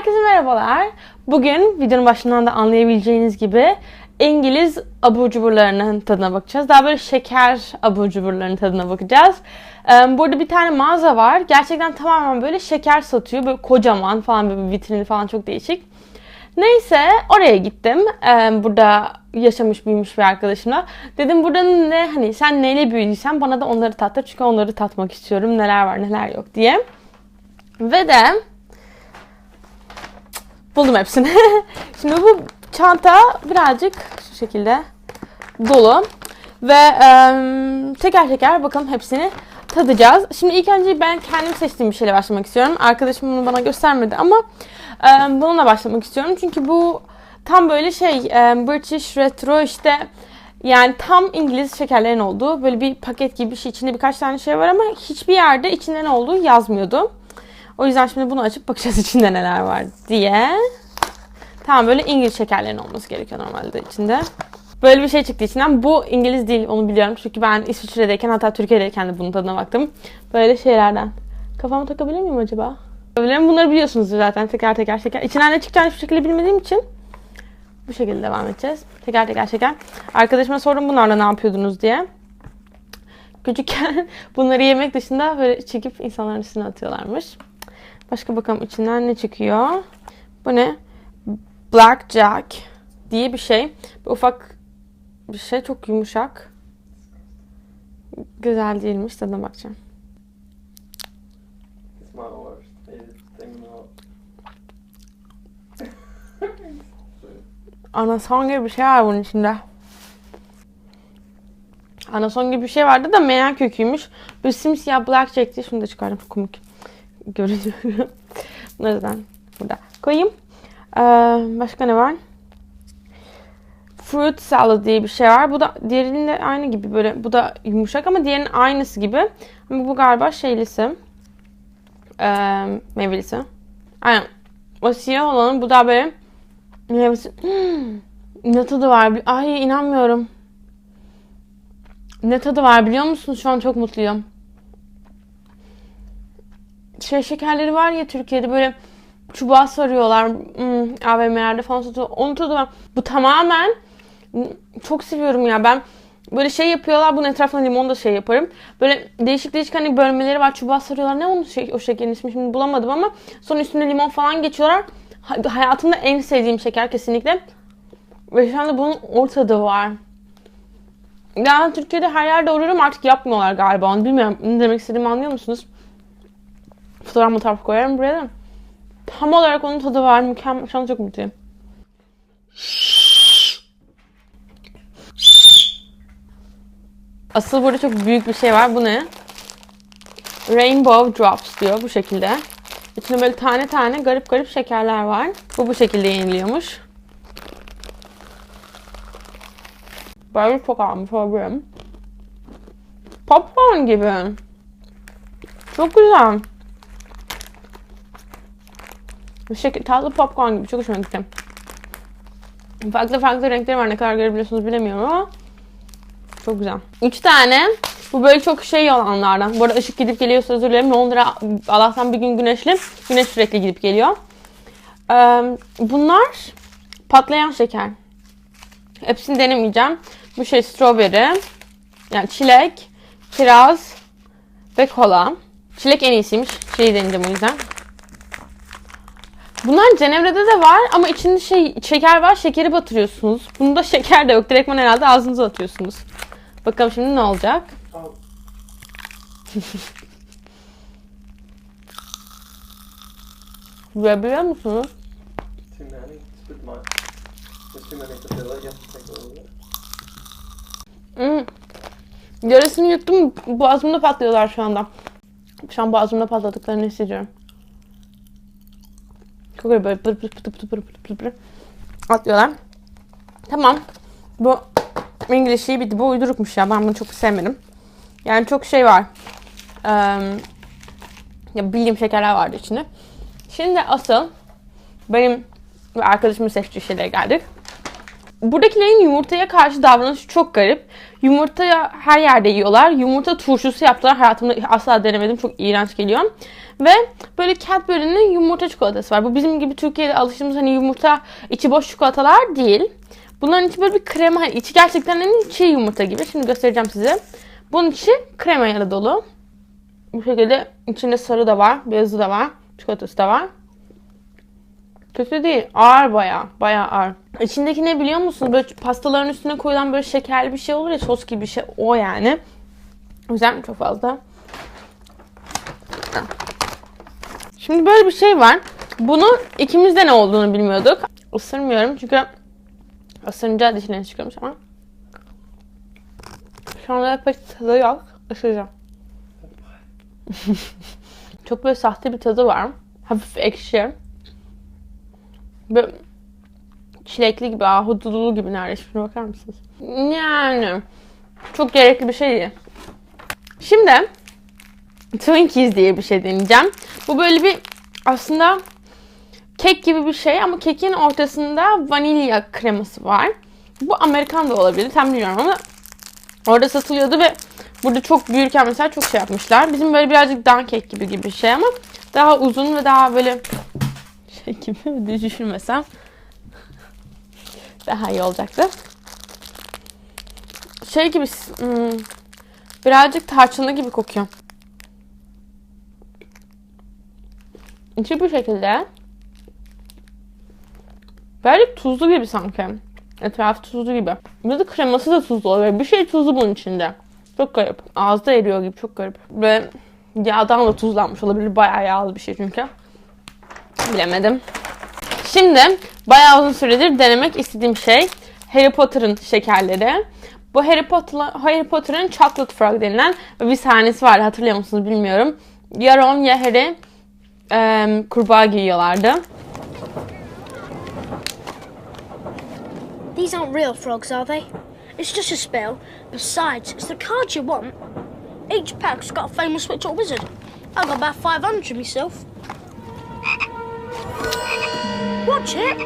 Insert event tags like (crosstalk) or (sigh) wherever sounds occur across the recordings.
Herkese merhabalar. Bugün videonun başından da anlayabileceğiniz gibi İngiliz abur cuburlarının tadına bakacağız. Daha böyle şeker abur cuburlarının tadına bakacağız. Burada bir tane mağaza var. Gerçekten tamamen böyle şeker satıyor. Böyle kocaman falan böyle vitrini falan çok değişik. Neyse oraya gittim. Burada yaşamış büyümüş bir arkadaşımla. Dedim burada ne hani sen neyle büyüdüysen bana da onları tattır. Çünkü onları tatmak istiyorum. Neler var neler yok diye. Ve de buldum hepsini. (laughs) Şimdi bu çanta birazcık şu şekilde dolu. Ve em, teker teker bakalım hepsini tadacağız. Şimdi ilk önce ben kendim seçtiğim bir şeyle başlamak istiyorum. Arkadaşım bunu bana göstermedi ama em, bununla başlamak istiyorum. Çünkü bu tam böyle şey em, British retro işte yani tam İngiliz şekerlerin olduğu böyle bir paket gibi bir şey. İçinde birkaç tane şey var ama hiçbir yerde içinde ne olduğu yazmıyordu. O yüzden şimdi bunu açıp bakacağız içinde neler var diye. Tamam böyle İngiliz şekerlerin olması gerekiyor normalde içinde. Böyle bir şey çıktı içinden. Bu İngiliz değil onu biliyorum. Çünkü ben İsviçre'deyken hatta Türkiye'deyken de bunun tadına baktım. Böyle şeylerden. Kafama takabilir miyim acaba? Takabilirim. Bunları biliyorsunuz zaten teker teker şeker. İçinden ne çıkacağını hiçbir şekilde bilmediğim için bu şekilde devam edeceğiz. Teker teker şeker. Arkadaşıma sordum bunlarla ne yapıyordunuz diye. Küçükken (laughs) bunları yemek dışında böyle çekip insanların üstüne atıyorlarmış. Başka bakalım içinden ne çıkıyor. Bu ne? Blackjack diye bir şey. Bir ufak bir şey. Çok yumuşak. Güzel değilmiş. Tadına bakacağım. Anason gibi bir şey var bunun içinde. Anason gibi bir şey vardı da meyan köküymüş. Bu simsiyah blackjack diye şunu da çıkardım. Komik görünüyor. Bunları ben burada koyayım. Ee, başka ne var? Fruit salad diye bir şey var. Bu da diğerinin de aynı gibi böyle. Bu da yumuşak ama diğerinin aynısı gibi. Ama bu galiba şeylisi. Ee, meyvelisi. Aynen. O siyah olanın bu da böyle meyvesi. Hmm, ne tadı var? Ay inanmıyorum. Ne tadı var biliyor musunuz? Şu an çok mutluyum. Şey şekerleri var ya Türkiye'de böyle çubuğa sarıyorlar. Hmm, AVM'lerde falan satıyor. Onun tadı var. Bu tamamen çok seviyorum ya. Ben böyle şey yapıyorlar. Bunun etrafına limon da şey yaparım. Böyle değişik değişik hani bölmeleri var. Çubuğa sarıyorlar. Ne onun şey, o şekerin ismi şimdi bulamadım ama sonra üstüne limon falan geçiyorlar. Ha- Hayatımda en sevdiğim şeker kesinlikle. Ve şu anda bunun ortadı var. Yani Türkiye'de her yerde arıyorum artık yapmıyorlar galiba onu bilmiyorum. Ne demek istediğimi anlıyor musunuz? Fotoğraf fotoğraf koyarım buraya da. Tam olarak onun tadı var. Mükemmel. Şu an çok mutluyum. Asıl burada çok büyük bir şey var. Bu ne? Rainbow Drops diyor bu şekilde. İçinde böyle tane tane garip garip şekerler var. Bu bu şekilde yeniliyormuş. Böyle çok almış olabilirim. Popcorn gibi. Çok güzel. Şekil, tatlı popcorn gibi. Çok hoşuma gitti. Farklı farklı renkleri var. Ne kadar görebiliyorsunuz bilemiyorum ama çok güzel. Üç tane. Bu böyle çok şey olanlardan. Bu arada ışık gidip geliyorsa özür dilerim. Londra Allah'tan bir gün güneşli. Güneş sürekli gidip geliyor. Ee, bunlar patlayan şeker. Hepsini denemeyeceğim. Bu şey strawberry. Yani çilek, kiraz ve kola. Çilek en iyisiymiş. Şeyi deneyeceğim o yüzden. Bunlar Cenevre'de de var ama içinde şey şeker var. Şekeri batırıyorsunuz. Bunda şeker de yok. Direktman herhalde ağzınıza atıyorsunuz. Bakalım şimdi ne olacak? (laughs) Görebiliyor musunuz? Hmm. Yarısını yuttum. Boğazımda patlıyorlar şu anda. Şu an boğazımda patladıklarını hissediyorum. Kalıyor böyle pır pır pır pır pır pır pır atlıyorlar. Tamam. Bu İngilizceyi bitti. Bu uydurukmuş ya. Ben bunu çok sevmedim. Yani çok şey var. Ee, ya bildiğim şekerler vardı içinde. Şimdi asıl benim ve arkadaşımın seçtiği şeylere geldik buradakilerin yumurtaya karşı davranışı çok garip. Yumurtaya her yerde yiyorlar. Yumurta turşusu yaptılar. Hayatımda asla denemedim. Çok iğrenç geliyor. Ve böyle Cadbury'nin yumurta çikolatası var. Bu bizim gibi Türkiye'de alıştığımız hani yumurta içi boş çikolatalar değil. Bunların içi böyle bir krema. hani içi gerçekten hani çiğ yumurta gibi. Şimdi göstereceğim size. Bunun içi kremayla dolu. Bu şekilde içinde sarı da var. Beyazı da var. Çikolatası da var. Kötü değil. Ağır baya. Baya ağır. İçindeki ne biliyor musunuz? Böyle pastaların üstüne koyulan böyle şekerli bir şey olur ya sos gibi bir şey. O yani. O yüzden çok fazla. Şimdi böyle bir şey var. Bunu ikimiz de ne olduğunu bilmiyorduk. Isırmıyorum çünkü ısırınca dişine çıkıyormuş ama. Şu anda pek tadı yok. Isıracağım. (laughs) çok böyle sahte bir tadı var. Hafif ekşi. Böyle çilekli gibi, ahududulu gibi neredeyse. Şuna bakar mısınız? Yani çok gerekli bir şey değil. Şimdi Twinkies diye bir şey deneyeceğim. Bu böyle bir aslında kek gibi bir şey ama kekin ortasında vanilya kreması var. Bu Amerikan da olabilir tam bilmiyorum ama orada satılıyordu ve burada çok büyürken mesela çok şey yapmışlar. Bizim böyle birazcık dan kek gibi gibi bir şey ama daha uzun ve daha böyle gibi (laughs) düşünmesem daha iyi olacaktı. Şey gibi hmm, birazcık tarçınlı gibi kokuyor. İçi bu şekilde. Böyle tuzlu gibi sanki. Etrafı tuzlu gibi. Bir de kreması da tuzlu oluyor. Bir şey tuzlu bunun içinde. Çok garip. Ağızda eriyor gibi çok garip. Ve yağdan da tuzlanmış olabilir. Bayağı yağlı bir şey çünkü. Bilemedim. Şimdi bayağı uzun süredir denemek istediğim şey Harry Potter'ın şekerleri. Bu Harry Potter Harry Potter'ın Chocolate Frog denilen bir sahnesi var. Hatırlıyor musunuz bilmiyorum. Ya Ron ya Harry e, kurbağa giyiyorlardı. These aren't real frogs, are they? It's just a spell. Besides, it's the card you want. Each pack's got a famous witch or wizard. I've got about 500 myself. Watch it!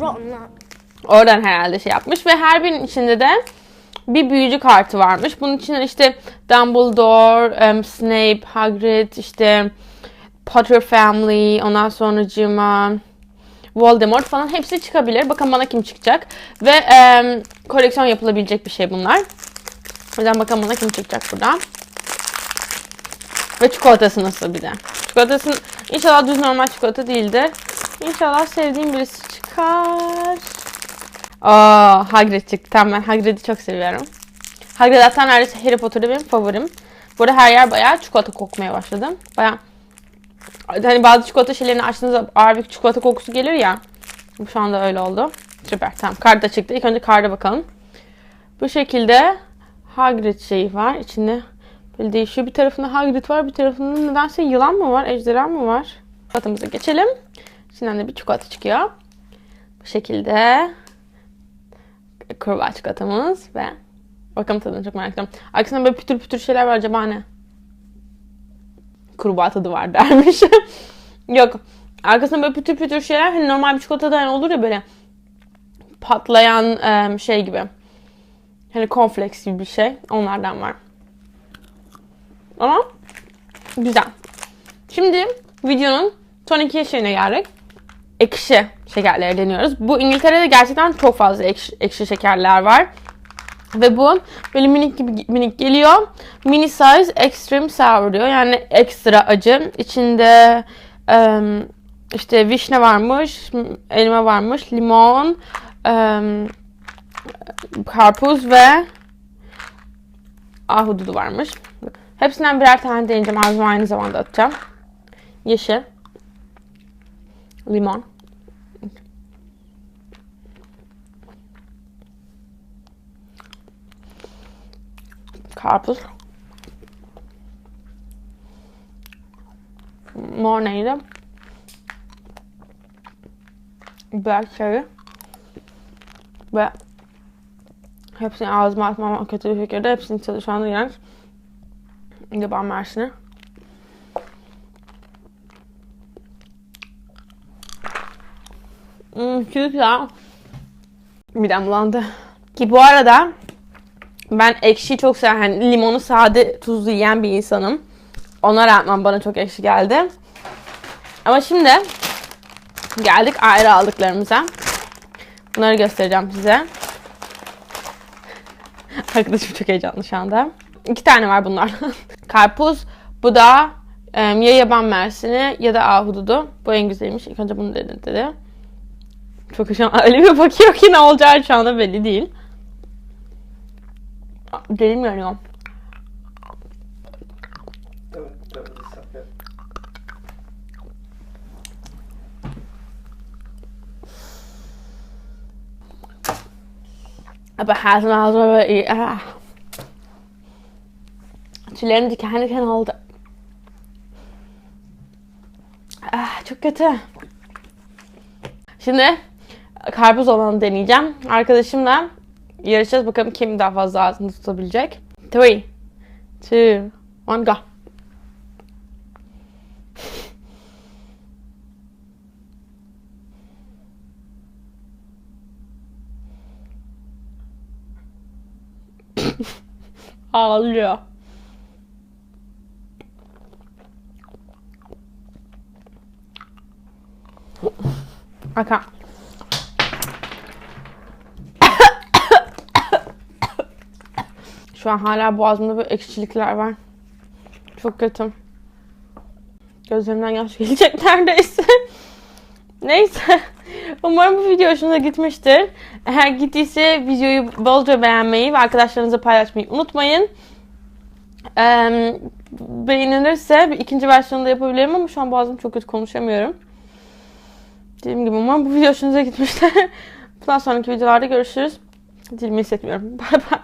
That. Oradan herhalde şey yapmış ve her birinin içinde de bir büyücü kartı varmış. Bunun içinden işte Dumbledore, um, Snape, Hagrid, işte Potter Family, ondan sonra Cima, Voldemort falan hepsi çıkabilir. Bakın bana kim çıkacak. Ve um, koleksiyon yapılabilecek bir şey bunlar. O yüzden bakalım bana kim çıkacak buradan. Ve çikolatası nasıl bir de. Çikolatası inşallah düz normal çikolata değildir. İnşallah sevdiğim birisi çıkar. Aa, Hagrid çıktı. Tamam ben Hagrid'i çok seviyorum. Hagrid hatta neredeyse Harry Potter'da benim favorim. Burada her yer bayağı çikolata kokmaya başladı. Bayağı hani bazı çikolata şeylerini açtığınızda ağır bir çikolata kokusu gelir ya. Şu anda öyle oldu. Süper tamam kart da çıktı. İlk önce karda bakalım. Bu şekilde Hagrid şeyi var. İçinde böyle değişiyor. Bir tarafında Hagrid var. Bir tarafında nedense yılan mı var? Ejderha mı var? Çikolatamıza geçelim. İçinden de bir çikolata çıkıyor. Bu şekilde kurbağa çikolatamız ve bakalım tadını çok merak ediyorum. Arkasında böyle pütür pütür şeyler var acaba ne? Kurbağa tadı var dermiş. (laughs) Yok. Arkasında böyle pütür pütür şeyler hani normal bir çikolatadan olur ya böyle patlayan şey gibi. Hani cornflakes gibi bir şey. Onlardan var. Ama güzel. Şimdi videonun son iki şeyine geldik. Ekşi şekerleri deniyoruz. Bu İngiltere'de gerçekten çok fazla ekşi, ekşi şekerler var. Ve bu böyle minik gibi minik geliyor. Mini size extreme sour diyor. Yani ekstra acı. İçinde em, işte vişne varmış, elma varmış, limon, em, karpuz ve ahududu varmış. Hepsinden birer tane deneyeceğim. Ağzıma aynı zamanda atacağım. Yeşil. Limon. Karpuz. Mor neydi? Biber çayı. Ve hepsini ağzıma atmam kötü bir şekilde. Hepsini anda iğrenç. Yaban mersini. Hmm, çok güzel. Midem bulandı. Ki bu arada ben ekşi çok seven, hani limonu sade tuzlu yiyen bir insanım. Ona rağmen bana çok ekşi geldi. Ama şimdi geldik ayrı aldıklarımıza. Bunları göstereceğim size. (laughs) Arkadaşım çok heyecanlı şu anda. İki tane var bunlar. (laughs) Karpuz, bu da em, ya yaban mersini ya da ahududu. Bu en güzelmiş. İlk önce bunu dedi. dedi. Çok şu an (laughs) öyle bir bakıyor ki ne olacağı şu anda belli değil. Dilim yanıyor. Aber iyi. Ah. Tüylerim diken diken oldu. Ah, çok kötü. Şimdi karpuz olanı deneyeceğim. Arkadaşımla yarışacağız. Bakalım kim daha fazla ağzını tutabilecek. 3, 2, 1, go. (laughs) Ağlıyor. Aka. Şu an hala boğazımda böyle ekşilikler var. Çok kötü. Gözlerimden yaş (laughs) gelecek neredeyse. Neyse. Umarım bu video hoşunuza gitmiştir. Eğer gittiyse videoyu bolca beğenmeyi ve arkadaşlarınızla paylaşmayı unutmayın. Ee, beğenilirse bir ikinci versiyonu da yapabilirim ama şu an boğazım çok kötü konuşamıyorum. Dediğim gibi umarım bu video hoşunuza gitmiştir. (laughs) Bundan sonraki videolarda görüşürüz. Dilimi hissetmiyorum. (laughs) Bay bay.